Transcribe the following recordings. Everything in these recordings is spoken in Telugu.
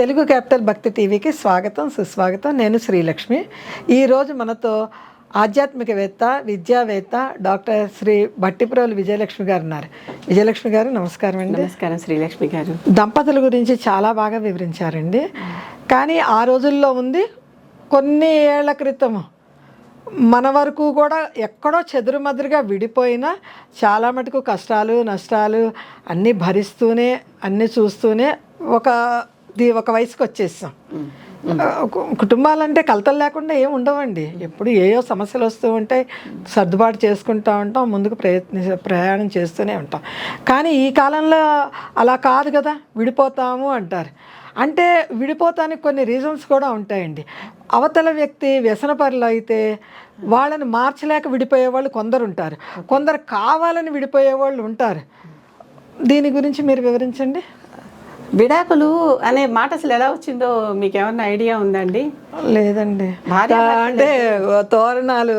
తెలుగు క్యాపిటల్ భక్తి టీవీకి స్వాగతం సుస్వాగతం. నేను శ్రీలక్ష్మి. ఈరోజు మనతో ఆధ్యాత్మికవేత్త విద్యావేత్త డాక్టర్ శ్రీ భట్టిప్రోలు విజయలక్ష్మి గారు ఉన్నారు విజయలక్ష్మి గారు నమస్కారం అండి. నమస్కారం శ్రీలక్ష్మి గారు. దంపతుల గురించి చాలా బాగా వివరించారండి. కానీ ఆ రోజుల్లో ఉంది కొన్ని ఏళ్ళ క్రితం. మన వరకు కూడా ఎక్కడో చెదురుమదురుగా విడిపోయినా చాలా మటుకు కష్టాలు నష్టాలు అన్నీ భరిస్తూనే అన్నీ చూస్తూనే ఒక ఒక వయసుకి వచ్చేసాం. కుటుంబాలంటే కలతలు లేకుండా ఏం ఉండవండి. ఎప్పుడు ఏయో సమస్యలు వస్తూ ఉంటాయి సర్దుబాటు చేసుకుంటూ ఉంటాం ముందుకు ప్రయత్ని ప్రయాణం చేస్తూనే ఉంటాం. కానీ ఈ కాలంలో అలా కాదు కదా విడిపోతాము అంటారు. అంటే విడిపోతానికి కొన్ని రీజన్స్ కూడా ఉంటాయండి. అవతల వ్యక్తి వ్యసనపరులు అయితే వాళ్ళని మార్చలేక విడిపోయే వాళ్ళు కొందరు ఉంటారు. కొందరు కావాలని విడిపోయే వాళ్ళు ఉంటారు. దీని గురించి మీరు వివరించండి. విడాకులు అనే మాట అసలు ఎలా వచ్చిందో మీకు ఏమన్నా ఐడియా ఉందండి? లేదండి. అంటే తోరణాలు.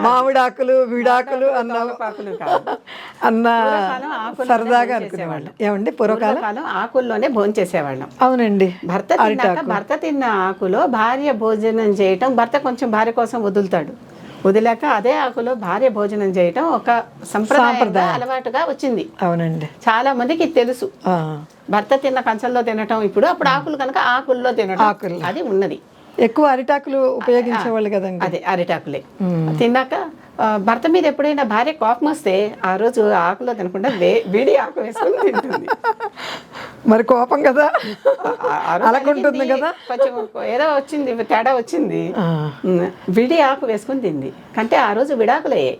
మామిడాకులు విడాకులు అన్న. అన్న సరదాగా. అనుకునేవాళ్ళు. ఏమండి పూర్వకాలం? ఆకుల్లోనే భోంచేసేవాళ్ళం. అవునండి. భర్త భర్త తిన్న ఆకులో భార్య భోజనం చేయటం భర్త కొంచెం భార్య కోసం వదులుతాడు. వదిలాక అదే ఆకులో భార్య భోజనం చేయటం ఒక సంప్రదాయంగా అలవాటుగా వచ్చింది. అవునండి. చాలా మందికి తెలుసు. భర్త తిన్న కంచంలో తినటం ఇప్పుడు అప్పుడు ఆకులు కనుక ఆకుల్లో తినటం. అది ఉన్నది. ఎక్కువ అరిటాకులు ఉపయోగించేవాళ్ళు కదండి. అదే అరిటాకులే. తిన్నాక భర్త మీద ఎప్పుడైనా భార్య కోపం వస్తే ఆ రోజు ఆకులో తినకుండా విడి ఆకు వేసుకుని తింటుంది. మరి కోపం కదా? అలాగుంటుంది కదా? కొంచెం ఏదో వచ్చింది తేడా వచ్చింది. విడి ఆకు వేసుకుని తింది. అంటే ఆ రోజు విడాకులు అయ్యాయి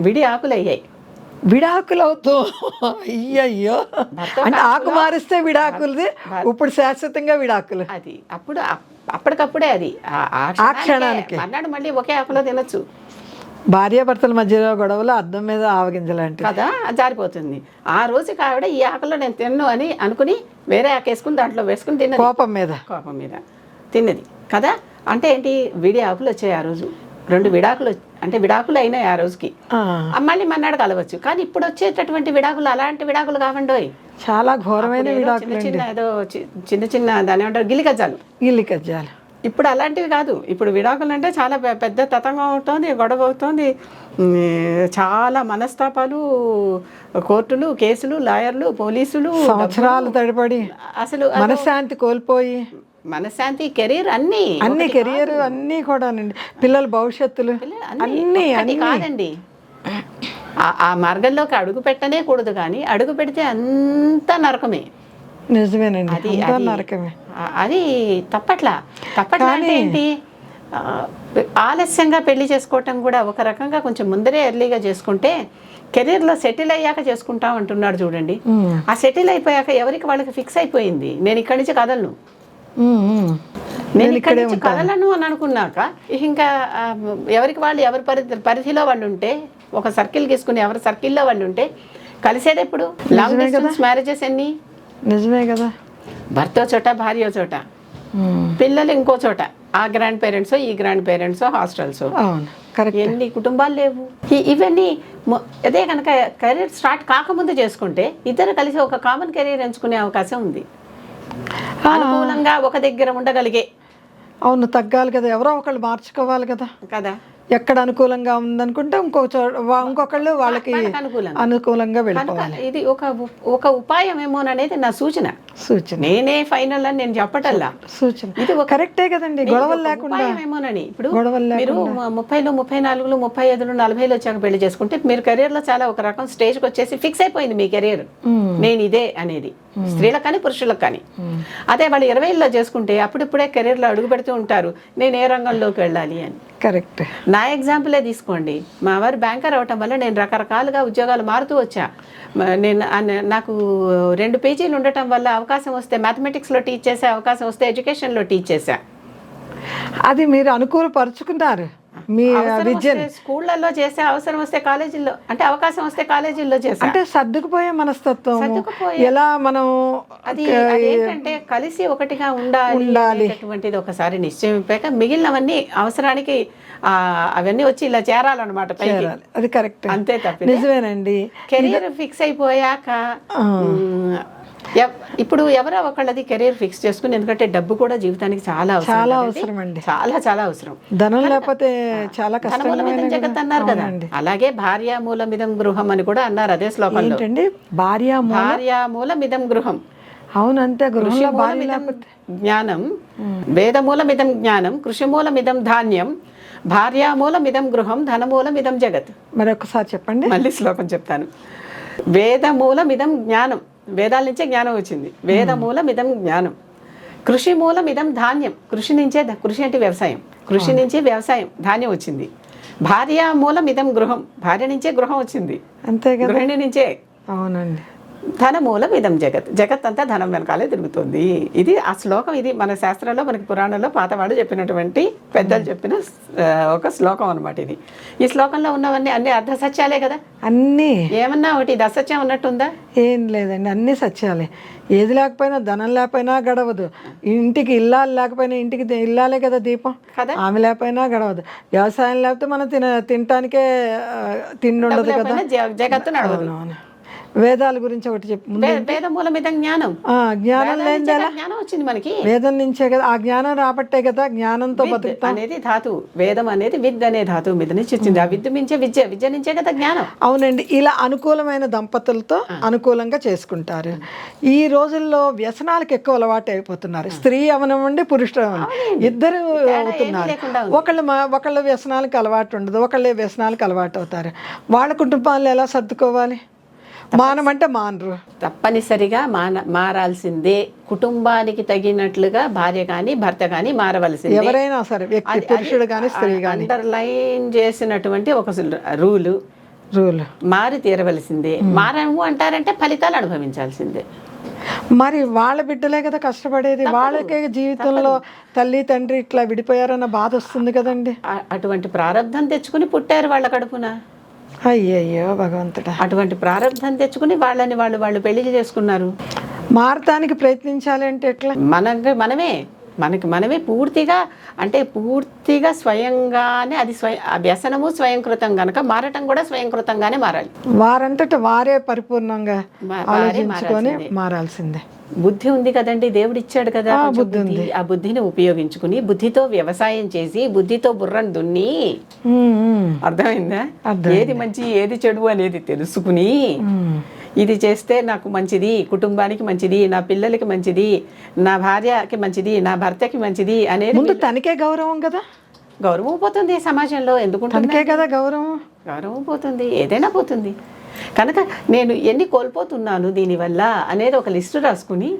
విడి ఆకులు అయ్యాయి విడాకులు అవుతూ అయ్యయ్యో. భర్త అంటే ఆకు మారిస్తే విడాకులది ఇప్పుడు శాశ్వతంగా విడాకులు. అది అప్పుడు అప్- అప్పటికప్పుడే అది. ఆ- క్షణానికే. మర్నాడు మళ్ళీ ఒకే ఆకులో తినొచ్చు. భార్యాభర్తల మధ్యలో గొడవలు అద్దం మీద ఆవగింజలాంటి కదా అది జారిపోతుంది. ఆ రోజుకి ఆవిడ ఈ ఆకులో నేను తిన్ను అని అనుకుని వేరే ఆకు వేసుకుని దాంట్లో వేసుకుని తిన్నది. కోపం మీద. కోపం మీద. తిన్నది. కదా అంటే ఏంటి విడి ఆకులు వచ్చాయి ఆ రోజు. రెండు విడాకులు అంటే విడాకులు అయినాయి ఆ రోజుకి. మళ్ళీ మన్నాడు కలవచ్చు. కానీ ఇప్పుడు వచ్చేటటువంటి విడాకులు అలాంటి విడాకులు కావండోయ్. చాలా ఘోరమైన విడాకులు చిన్న చిన్న ఏదో చిన్న చిన్న దాని ఏమంటారు గిలిగజ్జాలు ఇల్లి కజ్జాలు ఇప్పుడు అలాంటివి కాదు. ఇప్పుడు విడాకులు అంటే చాలా పెద్ద తతంగం అవుతుంది గొడవ అవుతుంది. చాలా మనస్తాపాలు కోర్టులు కేసులు లాయర్లు పోలీసులు సంవత్సరాలు తడిపడి అసలు మనశ్శాంతి కోల్పోయి మనశ్శాంతి కెరీర్ అన్నీ అన్ని కెరియర్ అన్నీ కూడానండి. పిల్లల భవిష్యత్తులు అన్నీ ఒక్కటి కాదండి. ఆ మార్గంలోకి అడుగు పెట్టనే కూడదు కానీ అడుగు పెడితే అంత నరకమే. నిజమేనండి. అది నరకమే. అది తప్పట్లా. తప్పట్లా అంటే ఏంటి? ఆలస్యంగా పెళ్ళి చేసుకోవటం కూడా ఒక రకంగా కొంచెం ముందరే ఎర్లీగా చేసుకుంటే కెరీర్లో సెటిల్ అయ్యాక చేసుకుంటాం అంటున్నాడు చూడండి. ఆ సెటిల్ అయిపోయాక ఎవరికి వాళ్ళకి ఫిక్స్ అయిపోయింది? నేను ఇక్కడి నుంచి కదలను. నేను ఇక్కడి నుంచి కదలను అని అనుకున్నాక ఇంకా ఎవరికి వాళ్ళు ఎవరి పరిధి పరిధిలో వాళ్ళు ఉంటే ఒక సర్కిల్ గీసుకుని ఎవరి సర్కిల్లో వాళ్ళు ఉంటే కలిసేది ఎప్పుడు? లాంగ్ డిస్టెన్స్ మ్యారేజెస్ ఎన్ని? నిజమే కదా. భర్త చోట భార్య చోట. పిల్లలు ఇంకో చోట. ఆ గ్రాండ్ పేరెంట్స్ ఈ గ్రాండ్ పేరెంట్స్ హాస్టల్స్. అవును కరెక్ట్. ఎన్ని కుటుంబాలు లేవు. ఇవన్నీ అదే కనుక కెరీర్ స్టార్ట్ కాకముందు చేసుకుంటే ఇద్దరు కలిసి ఒక కామన్ కెరీర్ ఎంచుకునే అవకాశం ఉంది. అనుకూలంగా ఒక దగ్గర ఉండగలిగే. అవును తగ్గాలి కదా. ఎవరో ఒకళ్ళు మార్చుకోవాలి కదా. కదా. ఎక్కడ అనుకూలంగా ఉందనుకుంటే ఇంకో ఇంకొకళ్ళు వాళ్ళకి అనుకూలంగా. వెళ్ళిపోవాలి. ఇది ఒక ఒక ఉపాయం ఏమోననేది నా సూచన. సూచన. నేనే ఫైనల్ అని నేను చెప్పటల్లా? సూచన. ఇది ఒక కరెక్టే కదండి గొడవలు లేకుండా. ఏమోనని ఇప్పుడు గొడవలు మీరు ముప్పైలో ముప్పై నాలుగులో ముప్పై ఐదులో నలభైలో వచ్చాక పెళ్ళి చేసుకుంటే మీరు కెరీర్లో చాలా ఒక రకం స్టేజ్కి వచ్చేసి ఫిక్స్ అయిపోయింది మీ కెరీర్ ఉమ్, నేను ఇదే అనేది. స్త్రీలకు కానీ పురుషులకు కానీ. అదే వాళ్ళు ఇరవైలో చేసుకుంటే అప్పుడిప్పుడే కెరీర్లో అడుగు పెడుతూ ఉంటారు నేను ఏ రంగంలోకి వెళ్ళాలి అని. కరెక్ట్. నా ఎగ్జాంపులే తీసుకోండి. మా వారు బ్యాంకర్ అవటం వల్ల నేను రకరకాలుగా ఉద్యోగాలు మారుతూ వచ్చా. నేను నాకు రెండు పేజీలు ఉండటం వల్ల అవకాశం వస్తే మ్యాథమెటిక్స్లో టీచ్ చేసే అవకాశం వస్తే ఎడ్యుకేషన్లో టీచ్ చేశా. అది మీరు అనుకూలపరుచుకున్నారు మీ విద్యను. స్కూళ్ళల్లో చేసే అవసరం వస్తే కాలేజీల్లో అంటే అవకాశం వస్తే కాలేజీల్లో చేసా అంటే సర్దుకుపోయే మనస్తత్వం ఎలా మనం అది అదేంటంటే కలిసి ఒకటిగా ఉండాలి. అనేటటువంటిది ఒకసారి నిశ్చయం మిగిలినవన్నీ అవసరానికి అవన్నీ వచ్చి ఇలా చేరాలన్నమాట అది కరెక్ట్. అంతే తప్ప నిజమేనండి. కెరీర్ ఫిక్స్ అయిపోయాక ఇప్పుడు ఎవరో ఒకళ్ళది కెరీర్ ఫిక్స్ చేసుకుని ఎందుకంటే డబ్బు కూడా జీవితానికి చాలా చాలా. అవసరం అండి. చాలా చాలా అవసరం. ధనం లేకపోతే చాలా కష్టమైన జగత్ అన్నారు కదా. అలాగే భార్యామూలమిదం గృహం అని కూడా అన్నారు అదే శ్లోకంలో. ఏంటండి? భార్య ము- భార్యామూలమిదం గృహం. అవునంతే గృహంలో భార్య జ్ఞానం వేదమూలమిదం జ్ఞానం కృషిమూలమిదం ధాన్యం భార్యామూలమిదం గృహం ధనమూలమిదం జగత్. మరి ఒకసారి చెప్పండి. మళ్ళీ శ్లోకం చెప్తాను. వేదమూలమిదం జ్ఞానం. వేదాల నుంచే జ్ఞానం వచ్చింది. వేదమూలమిదం జ్ఞానం. కృషి మూలమిదం ధాన్యం. కృషి నుంచే కృషి అంటే వ్యవసాయం. కృషి నుంచే వ్యవసాయం ధాన్యం వచ్చింది. భార్య మూలమిదం గృహం. భార్య నుంచే గృహం వచ్చింది. అంతే గృహిణి నుంచే. అవునండి. ధనమూలం ఇదం జగత్. జగత్ అంతా ధనం వెనకాలే తిరుగుతుంది. ఇది ఆ శ్లోకం ఇది మన శాస్త్రంలో మనకి పురాణంలో పాతవాళ్ళు చెప్పినటువంటి పెద్దలు చెప్పిన ఒక శ్లోకం అనమాట ఇది. ఈ శ్లోకంలో ఉన్నవన్నీ అన్ని అర్ధ సత్యాలే కదా? అన్నీ. ఏమన్నా ఒకటి ఇది అసత్యం ఉన్నట్టుందా ఏం లేదండి అన్నీ సత్యాలే. ఏది లేకపోయినా ధనం లేకపోయినా గడవదు. ఇంటికి ఇల్లాలు లేకపోయినా ఇంటికి ఇల్లాలే కదా దీపం. కదా? ఆమె లేకపోయినా గడవదు. వ్యవసాయం లేకపోతే మనం తిన తినటానికే తిండి ఉండదు కదా? జగత్తు నడవదు. వేదాల గురించి ఒకటి చెప్పు. ముందు వే- వేదమూలం ఇదం జ్ఞానం. ఆ, జ్ఞానం జ్ఞానం వచ్చింది మనకి? వేదం నుంచే కదా ఆ జ్ఞానం రాబట్టే కదా జ్ఞానంతో విద్ బతుకుతాం. అనేది ధాతు. వేదం అనేది విద్ అనే ధాతువు మీద నుంచి వచ్చింది ఆ విద్య మించే విద్య విద్య నుంచే కదా జ్ఞానం. అవునండి ఇలా అనుకూలమైన దంపతులతో అనుకూలంగా చేసుకుంటారు. ఈ రోజుల్లో వ్యసనాలకు ఎక్కువ అలవాటు అయిపోతున్నారు. స్త్రీ అవనమండి పురుషుడు ఇద్దరు అవుతున్నారు. ఒకళ్ళు ఒకళ్ళ వ్యసనాలకు అలవాటు ఉండదు ఒకళ్ళ వ్యసనాలకు అలవాటు అవుతారు. వాళ్ళ కుటుంబాలు ఎలా సర్దుకోవాలి? మానమంటే మానరు. తప్పనిసరిగా మాన మారాల్సిందే. కుటుంబానికి తగినట్లుగా భార్య కానీ భర్త కానీ మారవలసిందే. ఎవరైనా సరే వ్యక్తి పురుషుడు కానీ స్త్రీ కానీ అండర్లైన్ చేసినటువంటి ఒక రూలు. రూల్. మారి తీరవలసిందే. మారము అంటారంటే ఫలితాలు అనుభవించాల్సిందే. మరి వాళ్ళ బిడ్డలే కదా కష్టపడేది. వాళ్ళకే జీవితంలో తల్లి తండ్రి ఇట్లా విడిపోయారన్న బాధ వస్తుంది కదండి. అటువంటి ప్రారంధం తెచ్చుకుని పుట్టారు వాళ్ళ కడుపున. అయ్యయ్యో భగవంతుడా. అటువంటి ప్రారంధం తెచ్చుకుని వాళ్ళని వాళ్ళు వాళ్ళు పెళ్ళి చేసుకున్నారు. మారటానికి ప్రయత్నించాలి అంటే ఎట్లా? మన మనమే మనకి మనమే పూర్తిగా అంటే పూర్తిగా స్వయంగానే అది స్వయం ఆ వ్యసనము స్వయంకృతం గనక మారటం కూడా స్వయంకృతంగానే మారాలి. వారంతట వారే పరిపూర్ణంగా ఆలోచించుకొని మారాల్సిందే. బుద్ధి ఉంది కదండి దేవుడు ఇచ్చాడు కదా బుద్ధి ఆ బుద్ధిని ఉపయోగించుకుని బుద్ధితో వ్యవసాయం చేసి బుద్ధితో బుర్రను దున్ని. అర్థమైందా? ఏది మంచి ఏది చెడు అనేది తెలుసుకుని. ఇది చేస్తే నాకు మంచిది కుటుంబానికి మంచిది నా పిల్లలకి మంచిది నా భార్యకి మంచిది నా భర్తకి మంచిది అనేది ముందు తనకే గౌరవం కదా? గౌరవం పోతుంది సమాజంలో. ఎందుకుంటుంది తనకే కదా గౌరవం? గౌరవం పోతుంది ఏదైనా పోతుంది. కనుక నేను ఎన్ని కోల్పోతున్నాను దీనివల్ల అనేది ఒక లిస్టు రాసుకుని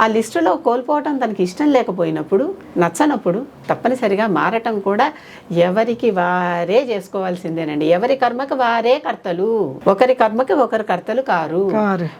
ఆ లిస్టులో కోల్పోవటం తనకి ఇష్టం లేకపోయినప్పుడు నచ్చనప్పుడు తప్పనిసరిగా మారటం కూడా ఎవరికి వారే చేసుకోవాల్సిందేనండి. ఎవరి కర్మకి వారే కర్తలు. ఒకరి కర్మకి ఒకరు కర్తలు కారు.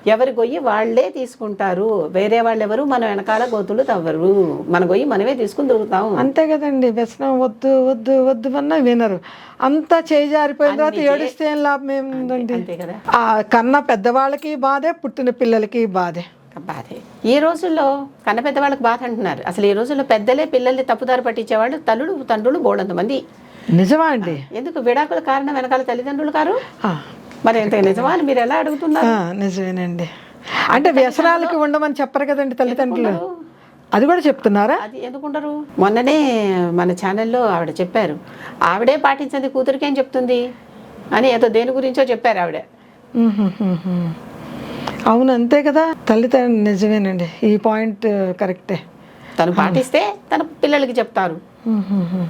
ఎవరి గొయ్యి వాళ్ళే తీసుకుంటారు. వేరే వాళ్ళు ఎవరు మన వెనకాల గోతులు తవ్వరు. మన గొయ్యి మనమే తీసుకుని దొరుకుతాం అంతే కదండి. వ్యసనం వద్దు వద్దు వద్దు అన్నా వినరు. అంతా చేజారిపోయిన తర్వాత ఏడుస్తే లాభం ఏముందండి? అంతే కదా. ఆ కన్నా పెద్దవాళ్ళకి బాధే పుట్టిన పిల్లలకి బాధే. బాధే. ఈ రోజుల్లో కన్న పెద్దవాళ్ళకి బాధ అంటున్నారు. అసలు ఈ రోజుల్లో పెద్దలే పిల్లల్ని తప్పుదారి పట్టించేవాళ్ళు తల్లులు తండ్రులు బోడంత మంది. నిజమా అండి? ఎందుకు విడాకుల కారణం వెనకాల తల్లిదండ్రులు కారు ఆ, మరి ఎంత నిజమా అని మీరు ఎలా అడుగుతున్నారు? నిజమేనండి. అంటే వ్యసనాలకి ఉండమని చెప్పరు కదండి తల్లిదండ్రులు. అది కూడా చెప్తున్నారా? అది ఎందుకుంటారు మొన్ననే మన ఛానల్లో ఆవిడ చెప్పారు. ఆవిడే పాటించింది కూతురికి చెప్తుంది అని ఏదో దేని గురించో చెప్పారు ఆవిడ. అవును అంతే కదా. తల్లిదండ్రులు నిజమేనండి. ఈ పాయింట్ కరెక్టే. తను పాటిస్తే తన పిల్లలకి చెప్తారు.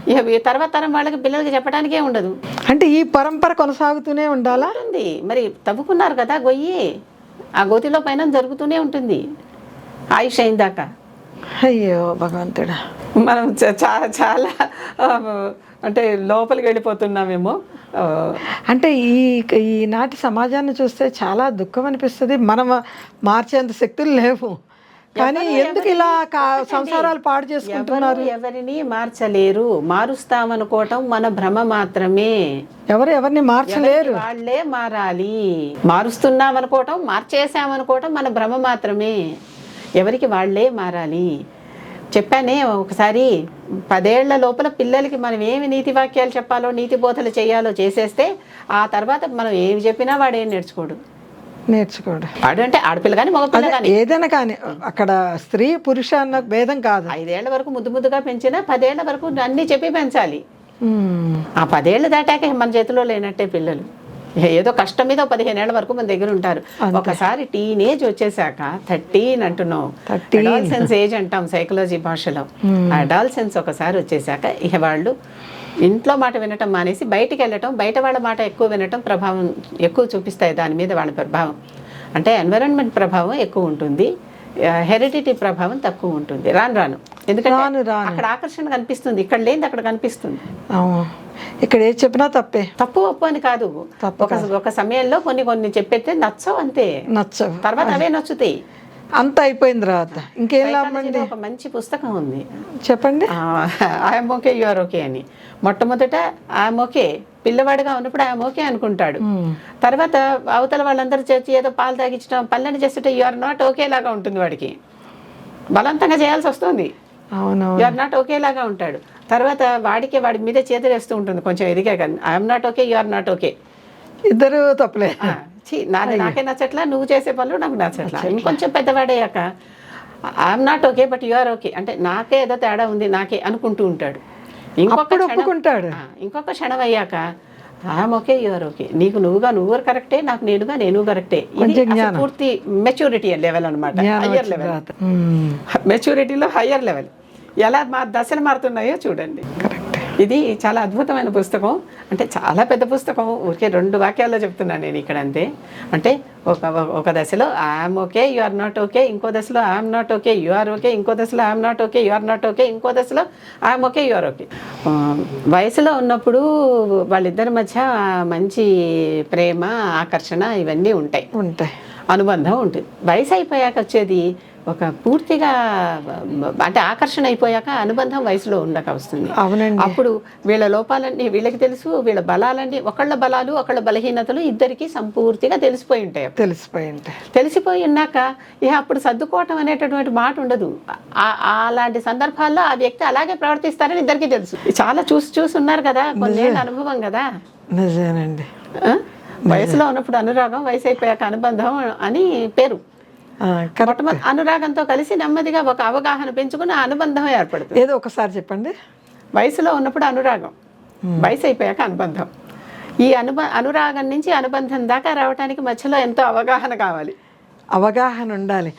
ఇక తర్వాత తరం వాళ్ళకి పిల్లలకి చెప్పడానికే ఉండదు. అంటే ఈ పరంపర కొనసాగుతూనే ఉండాలా? ఉంటుంది. మరి తవ్వుకున్నారు కదా గొయ్యి. ఆ గోతిలో పైన జరుగుతూనే ఉంటుంది. ఆయుష్ అయిన దాకా. అయ్యో భగవంతుడా. మనం చాలా అంటే లోపలికి వెళ్ళిపోతున్నామేమో. అంటే ఈ ఈనాటి సమాజాన్ని చూస్తే చాలా దుఃఖం అనిపిస్తుంది. మనం మార్చేంత శక్తులు లేవు. కానీ ఎందుకు ఇలా సంసారాలు పాడు చేసుకుంటున్నారు? ఎవరు ఎవరిని మార్చలేరు. మారుస్తామనుకోవటం మన భ్రమ మాత్రమే. ఎవరు ఎవరిని మార్చలేరు? వాళ్ళే మారాలి. మారుస్తున్నామనుకోవటం మార్చేసామనుకోవటం మన భ్రమ మాత్రమే. ఎవరికి వాళ్ళే మారాలి. చెప్పానే ఒకసారి పదేళ్ళ లోపల పిల్లలకి మనం ఏమి నీతి వాక్యాలు చెప్పాలో నీతి బోధలు చేయాలో చేసేస్తే ఆ తర్వాత మనం ఏమి చెప్పినా వాడు ఏం నేర్చుకోడు. నేర్చుకోవడం వాడు అంటే ఆడపిల్ల కానీ మగపిల్ల కానీ ఏదైనా కానీ అక్కడ స్త్రీ పురుష అన్న భేదం కాదు. ఐదేళ్ళ వరకు ముద్దు ముద్దుగా పెంచినా పదేళ్ళ వరకు అన్నీ చెప్పి పెంచాలి. ఆ పదేళ్ళు దాటాక మన చేతిలో లేనట్టే పిల్లలు. ఏదో కష్టం మీద పదిహేను ఏళ్ళ వరకు మన దగ్గర ఉంటారు. ఒకసారి టీనేజ్ వచ్చేసాక థర్టీన్ అంటున్నాం అడాల్సెన్స్ ఏజ్ అంటాం సైకాలజీ భాషలో. అడాల్సెన్స్ ఒకసారి వచ్చేసాక ఇక వాళ్ళు ఇంట్లో మాట వినటం మానేసి బయటికి వెళ్ళటం బయట వాళ్ళ మాట ఎక్కువ వినటం ప్రభావం ఎక్కువ చూపిస్తాయి దాని మీద వాళ్ళ ప్రభావం. అంటే ఎన్విరాన్మెంట్ ప్రభావం ఎక్కువ ఉంటుంది. హెరిడిటీ ప్రభావం తక్కువ ఉంటుంది. రాను రాను. ఎందుకంటే అక్కడ ఆకర్షణ కనిపిస్తుంది. ఇక్కడ లేనిది అక్కడ కనిపిస్తుంది. ఇక్కడ ఏది చెప్పినా తప్పే. తప్పు ఒప్పు అని కాదు. ఒక సమయంలో కొన్ని కొన్ని చెప్పేస్తే నచ్చవు అంతే. నచ్చవు. తర్వాత అవే నచ్చుతాయి. అంత అయిపోయిన తర్వాత ఇంకేం లాభం సైకాలజీలో ఒక మంచి పుస్తకం ఉంది. చెప్పండి. I'm okay you are okay అని. మొట్టమొదట ఐఎమ్ ఓకే పిల్లవాడిగా ఉన్నప్పుడు ఐఎమ్ ఓకే అనుకుంటాడు. ఉమ్. తర్వాత అవతల వాళ్ళందరూ చేసి ఏదో పాలు తాగించడం పనులని చేస్తుంటే యు ఆర్ నాట్ ఓకే లాగా ఉంటుంది వాడికి. బలవంతంగా చేయాల్సి వస్తుంది. ఆర్ నాట్ ఓకే లాగా ఉంటాడు. తర్వాత వాడికి వాడి మీద చేతులు వేస్తూ ఉంటుంది. కొంచెం ఎదిగా కానీ I'm not okay you are not okay ఇద్దరు తప్పులే. నాది నాకే నచ్చట్లా నువ్వు చేసే పనులు నాకు నచ్చట్లా. ఇంకొంచెం పెద్దవాడయ్యాక I'm not okay but you are okay అంటే నాకే ఏదో తేడా ఉంది నాకే అనుకుంటూ ఉంటాడు. ఇంకొక ఒప్పుకుంటాడు. ఇంకొక క్షణం అయ్యాక I'm okay you are okay నీకు నువ్వుగా నువ్వు కరెక్టే నాకు నేనుగా నేను కరెక్టే. పూర్తి మెచ్యూరిటీ లెవెల్ అనమాట హయ్యర్ లెవెల్. మెచ్యూరిటీలో హయ్యర్ లెవెల్ ఎలా మా దశలు మారుతున్నాయో చూడండి. కరెక్ట్ ఇది చాలా అద్భుతమైన పుస్తకం. అంటే చాలా పెద్ద పుస్తకం. ఊరికే రెండు వాక్యాల్లో చెప్తున్నాను నేను ఇక్కడ అంతే. అంటే ఒక ఒక దశలో I'm okay you are not okay ఇంకో దశలో I'm not okay you are okay ఇంకో దశలో I'm not okay you are not okay ఇంకో దశలో I'm okay you are okay వయసులో ఉన్నప్పుడు వాళ్ళిద్దరి మధ్య మంచి ప్రేమ ఆకర్షణ ఇవన్నీ ఉంటాయి. ఉంటాయి. అనుబంధం ఉంటుంది. వయసు అయిపోయాక వచ్చేది ఒక పూర్తిగా అంటే ఆకర్షణ అయిపోయాక అనుబంధం వయసులో ఉండక వస్తుంది. అవునండి. అప్పుడు వీళ్ళ లోపాలన్నీ వీళ్ళకి తెలుసు వీళ్ళ బలాలన్నీ ఒకళ్ళ బలాలు ఒకళ్ళ బలహీనతలు ఇద్దరికి సంపూర్తిగా తెలిసిపోయి ఉంటాయి తెలిసిపోయి ఉంటాయి. తెలిసిపోయి ఉన్నాక ఇక అప్పుడు సర్దుకోవటం అనేటటువంటి మాట ఉండదు. అలాంటి సందర్భాల్లో ఆ వ్యక్తి అలాగే ప్రవర్తిస్తారని ఇద్దరికి తెలుసు. చాలా చూసి చూసి ఉన్నారు కదా కొన్నేళ్ళ అనుభవం కదా. నిజమేనండి. ఆ? వయసులో ఉన్నప్పుడు అనురాగం వయసు అయిపోయాక అనుబంధం అని పేరు. అనురాగంతో కలిసి నెమ్మదిగా ఒక అవగాహన పెంచుకుని అనుబంధం ఏర్పడుతుంది. ఏదో ఒకసారి చెప్పండి. వయసులో ఉన్నప్పుడు అనురాగం వయసు అయిపోయాక అనుబంధం. ఈ అనుబ అనురాగం నుంచి అనుబంధం దాకా రావడానికి మధ్యలో ఎంతో అవగాహన కావాలి. అవగాహన ఉండాలి.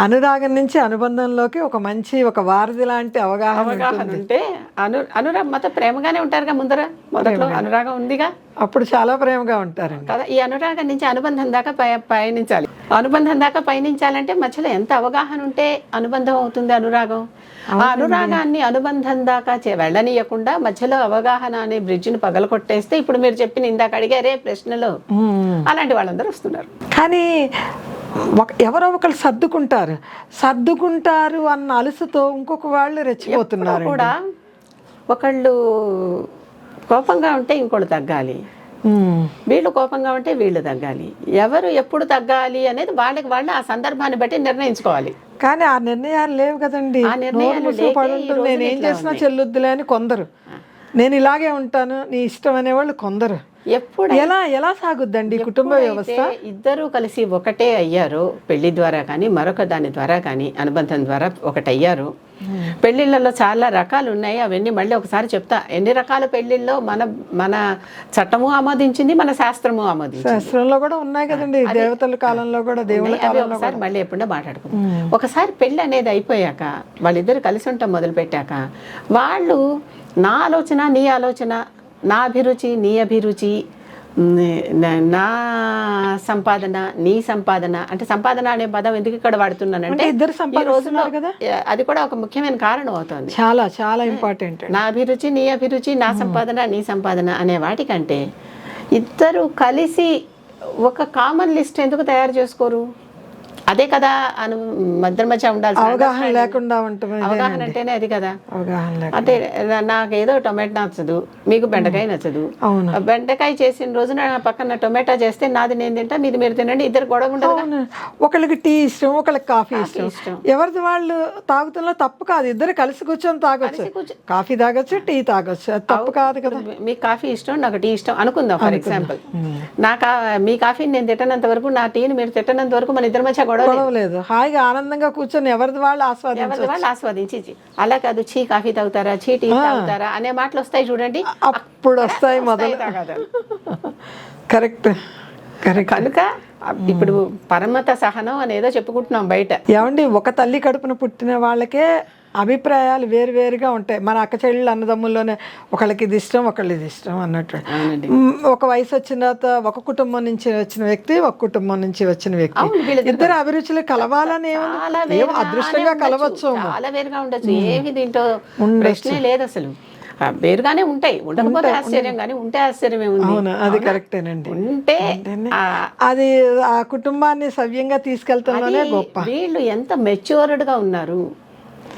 అనురాగం నుంచి అనుబంధంలోకి ఒక మంచి ఒక వారధి లాంటి అవగాహన ఉంటే అను అనురాగం మొత్తం ప్రేమగానే ఉంటారుగా ముందర? మొదట్లో అనురాగం ఉందిగా? అప్పుడు చాలా ప్రేమగా ఉంటారండి. కదా ఈ అనురాగం నుంచి అనుబంధం దాకా పయ పయనించాలి. అనుబంధం దాకా పయనించాలంటే మధ్యలో ఎంత అవగాహన ఉంటే అనుబంధం అవుతుంది అనురాగం? ఆ అనురాగాన్ని అనుబంధం దాకా వెళ్ళనీయకుండా మధ్యలో అవగాహన అనే బ్రిడ్జిని పగలకొట్టేస్తే ఇప్పుడు మీరు చెప్పిన ఇందాక అడిగారే ప్రశ్నలో. అలాంటి వాళ్ళందరూ వస్తున్నారు. కానీ ఒక ఎవరో ఒకరు సర్దుకుంటారు. సర్దుకుంటారు అన్న అలసుతో ఇంకొక వాళ్ళు రెచ్చిపోతున్నారు కూడా ఒకళ్ళు కోపంగా ఉంటే ఇంకోళ్ళు తగ్గాలి. వీళ్ళు కోపంగా ఉంటే వీళ్ళు తగ్గాలి. ఎవరు ఎప్పుడు తగ్గాలి అనేది వాళ్ళకి వాళ్ళు ఆ సందర్భాన్ని బట్టి నిర్ణయించుకోవాలి. కానీ ఆ నిర్ణయాలు లేవు కదండి. ఆ నిర్ణయాలు నేను ఏం చేసినా. చెల్లుద్దులే అని కొందరు. నేను ఇలాగే ఉంటాను నీ ఇష్టం అనేవాళ్ళు కొందరు. ఎప్పుడు? ఎలా ఎలా సాగుద్దండి కుటుంబ వ్యవస్థ? ఇద్దరూ కలిసి ఒకటే అయ్యారో పెళ్ళి ద్వారా కానీ మరొక దాని ద్వారా కానీ అనుబంధం ద్వారా ఒకటి అయ్యారు పెళ్ళిళ్ళలో చాలా రకాలు ఉన్నాయి అవన్నీ మళ్ళీ ఒకసారి చెప్తా. ఎన్ని రకాల పెళ్ళిళ్ళలో మన మన చట్టము ఆమోదించింది మన శాస్త్రము ఆమోదించింది. శాస్త్రంలో కూడా ఉన్నాయి కదండి దేవతల కాలంలో కూడా కాలంలో ఒకసారి మళ్ళీ ఎప్పుడో మాట్లాడుకుందాం. ఒకసారి పెళ్ళి అనేది అయిపోయాక వాళ్ళిద్దరు కలిసి ఉండటం మొదలు పెట్టాక వాళ్ళు నా ఆలోచన నీ ఆలోచన నా అభిరుచి నీ అభిరుచి నా- సంపాదన నీ సంపాదన. అంటే సంపాదన అనే పదం ఎందుకు ఇక్కడ వాడుతున్నానంటే అంటే ఇద్దరు సంపాదిస్తున్నారు కదా? అది కూడా ఒక ముఖ్యమైన కారణం అవుతుంది. చాలా చాలా ఇంపార్టెంట్ నా అభిరుచి నీ అభిరుచి నా సంపాదన నీ సంపాదన అనే వాటికంటే ఇద్దరు కలిసి ఒక కామన్ లిస్ట్ ఎందుకు తయారు చేసుకోరు? అదే కదా అను మధ్య మధ్య ఉండాల్సిన అవగాహన లేకుండా ఉంటుంది అవగాహన అంటేనే అది కదా. అవగాహన అంటే నాకేదో టొమాటో నచ్చదు మీకు బెండకాయ నచ్చదు. బెండకాయ చేసిన రోజున నా పక్కన టొమాటో చేస్తే నాది నేను తింటా మీది మీరు తినండి ఇద్దరు గొడవ ఉండదు ఒకళ్ళకి టీ ఇష్టం ఒకళ్ళకి కాఫీ ఇష్టం. ఎవరిది వాళ్ళు తాగుతున్నా తప్పు కాదు ఇద్దరు కలిసి కూర్చొని తాగొచ్చు. కాఫీ తాగొచ్చు టీ తాగొచ్చు. తప్పు కాదు కదా. మీకు కాఫీ ఇష్టం నాకు టీ ఇష్టం అనుకుందాం ఫర్ ఎగ్జాంపుల్. నా కా మీ కాఫీని నేను తిట్టనంత వరకు నా టీని మీరు తిట్టనంత వరకు మన ఇద్దరి మధ్య గొడవ లేదు. గొడవ లేదు. హాయిగా ఆనందంగా కూర్చొని ఎవరిది వాళ్ళు ఆస్వాదించు వాళ్ళు ఆస్వాదించి అలా కాదు చీ కాఫీ తాగుతారా చీ టీ తాగుతారా అనే మాటలు వస్తాయి చూడండి. అప్పుడు వస్తాయి మొదలు. కరెక్ట్ కనుక ఇప్పుడు పరమత సహనం అనేదో చెప్పుకుంటున్నాం బయట. ఏమండి ఒక తల్లి కడుపున పుట్టిన వాళ్ళకే అభిప్రాయాలు వేరువేరుగా ఉంటాయి. మన అక్క చెల్లెళ్ళు అన్నదమ్ముల్లోనే ఒకళ్ళకి ఇది ఇష్టం ఒకళ్ళకి ఇది ఇష్టం అన్నట్టు. ఒక వయసు వచ్చిన తర్వాత ఒక కుటుంబం నుంచి వచ్చిన వ్యక్తి ఒక కుటుంబం నుంచి వచ్చిన వ్యక్తి. ఇద్దరు అభిరుచులు కలవాలని అదృష్టంగా. కలవచ్చు చాలా వేరుగా ఉండొచ్చు. ఏమి దీంట్లో ప్రశ్నే లేదు అసలు. వేరుగానే ఉంటాయి. ఉండకపోతే ఆశ్చర్యం కానీ ఉంటే ఆశ్చర్యమే ఉంది. అవును? అది కరెక్టేనండి. ఉంటే అది ఆ కుటుంబాన్ని సవ్యంగా తీసుకెళ్తామనే గొప్ప. వీళ్ళు ఎంత మెచ్యూర్డ్గా ఉన్నారు.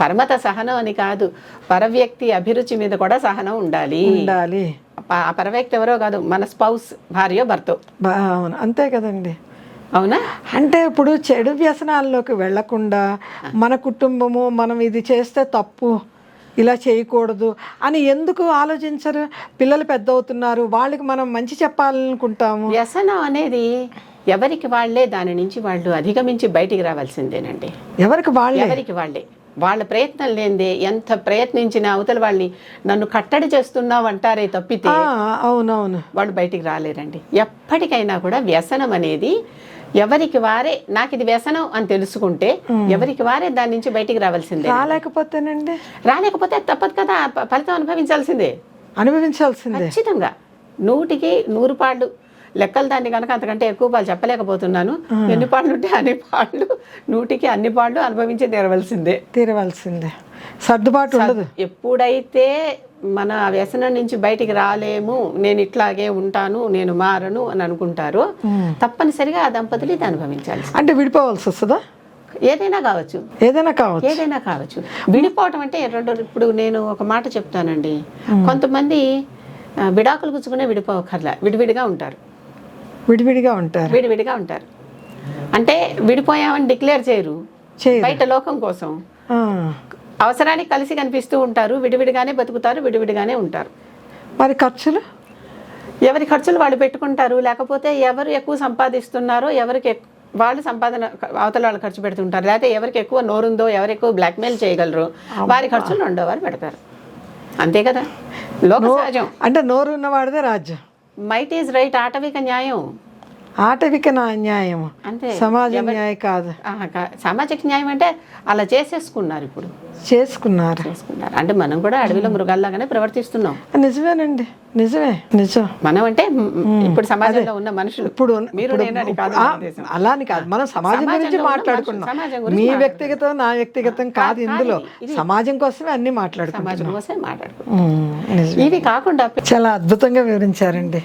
పరమత సహనం అని కాదు పరవ్యక్తి అభిరుచి మీద కూడా సహనం ఉండాలి. ఉండాలి. ఆ పరవ్యక్తి ఎవరో కాదు మన స్పౌస్ భార్య భర్త. అవును. అంతే కదండి. అవునా? అంటే ఇప్పుడు చెడు వ్యసనాల్లోకి వెళ్ళకుండా మన కుటుంబము మనం ఇది చేస్తే తప్పు ఇలా చేయకూడదు అని ఎందుకు ఆలోచించరు? పిల్లలు పెద్ద అవుతున్నారు వాళ్ళకి మనం మంచి చెప్పాలనుకుంటాము. వ్యసనం అనేది ఎవరికి వాళ్ళే దాని నుంచి వాళ్ళు అధిగమించి బయటికి రావాల్సిందేనండి. ఎవరికి వాళ్ళే? ఎవరికి వాళ్ళే? వాళ్ళ ప్రయత్నం లేనిదే ఎంత ప్రయత్నించినా అవతల వాళ్ళని నన్ను కట్టడి చేస్తున్నావు అంటారే తప్పితే అవునవును. వాళ్ళు బయటికి రాలేరండి. ఎప్పటికైనా కూడా వ్యసనం అనేది ఎవరికి వారే నాకు ఇది వ్యసనం అని తెలుసుకుంటే ఎవరికి వారే దాని నుంచి బయటికి రావాల్సిందే. రాలేకపోతేనండి. రాలేకపోతే తప్పదు కదా ఫలితం అనుభవించాల్సిందే. అనుభవించాల్సిందే. ఖచ్చితంగా. నూటికి నూరు పాళ్ళు లెక్కలు దాన్ని కనుక అంతకంటే ఎక్కువ పాలు చెప్పలేకపోతున్నాను. ఎన్ని పాళ్ళు ఉంటే అన్ని పాళ్ళు నూటికి అన్ని పాళ్ళు అనుభవించి తీరవలసిందే. తీరవలసిందే. సర్దుబాటు ఉండదు. ఎప్పుడైతే మన వ్యసనం నుంచి బయటికి రాలేము నేను ఇట్లాగే ఉంటాను నేను మారను అని అనుకుంటారో తప్పనిసరిగా ఆ దంపతులు ఇది అనుభవించాలి అంటే విడిపోవాల్సి వస్తుందా? ఏదైనా కావచ్చు. ఏదైనా కావచ్చు. ఏదైనా కావచ్చు. విడిపోవటం అంటే రెండు ఇప్పుడు నేను ఒక మాట చెప్తానండి. కొంతమంది విడాకులు పుచ్చుకునే విడిపోవక్కర్లా విడివిడిగా ఉంటారు. విడివిడిగా ఉంటారు. విడివిడిగా ఉంటారు. అంటే విడిపోయామని డిక్లేర్ చేయరు. బయట లోకం కోసం. అవసరానికి కలిసి కనిపిస్తూ ఉంటారు. విడివిడిగానే బతుకుతారు విడివిడిగానే ఉంటారు. మరి ఖర్చులు? ఎవరి ఖర్చులు వాళ్ళు పెట్టుకుంటారు. లేకపోతే ఎవరు ఎక్కువ సంపాదిస్తున్నారో ఎవరికి వాళ్ళు సంపాదన అవతల వాళ్ళు ఖర్చు పెడుతుంటారు. లేకపోతే ఎవరికి ఎక్కువ నోరుందో ఎవరు ఎక్కువ బ్లాక్మెయిల్ చేయగలరు వారి ఖర్చులు రెండో వారు పెడతారు. అంతే కదా? లోక సహజం. అంటే నోరు ఉన్నవాడిదే రాజ్యం. మైట్ ఈజ్ రైట్ ఆటవిక న్యాయం. ఆటవిక నా న్యాయం. అంతే సమాజ న్యాయం కాదు. సామాజిక న్యాయం అంటే అలా చేసేసుకున్నారు ఇప్పుడు. చేసుకున్నారు. చేసుకున్నారు. అంటే మనం కూడా అడవిలో మృగాల్లాగానే ప్రవర్తిస్తున్నాం. నిజమేనండి. నిజమే. నిజం. మనం అంటే ఇప్పుడు సమాజంలో ఉన్న మనుషులు. ఇప్పుడు మీరు నేనని కాదు మనం సమాజం గురించి మాట్లాడుకున్నాం. మీ వ్యక్తిగతం నా వ్యక్తిగతం కాదు ఇందులో. సమాజం కోసమే అన్ని మాట్లాడుకున్నాం సమాజం కోసమే మాట్లాడుకుంటాం ఇవి కాకుండా చాలా అద్భుతంగా వివరించారండి.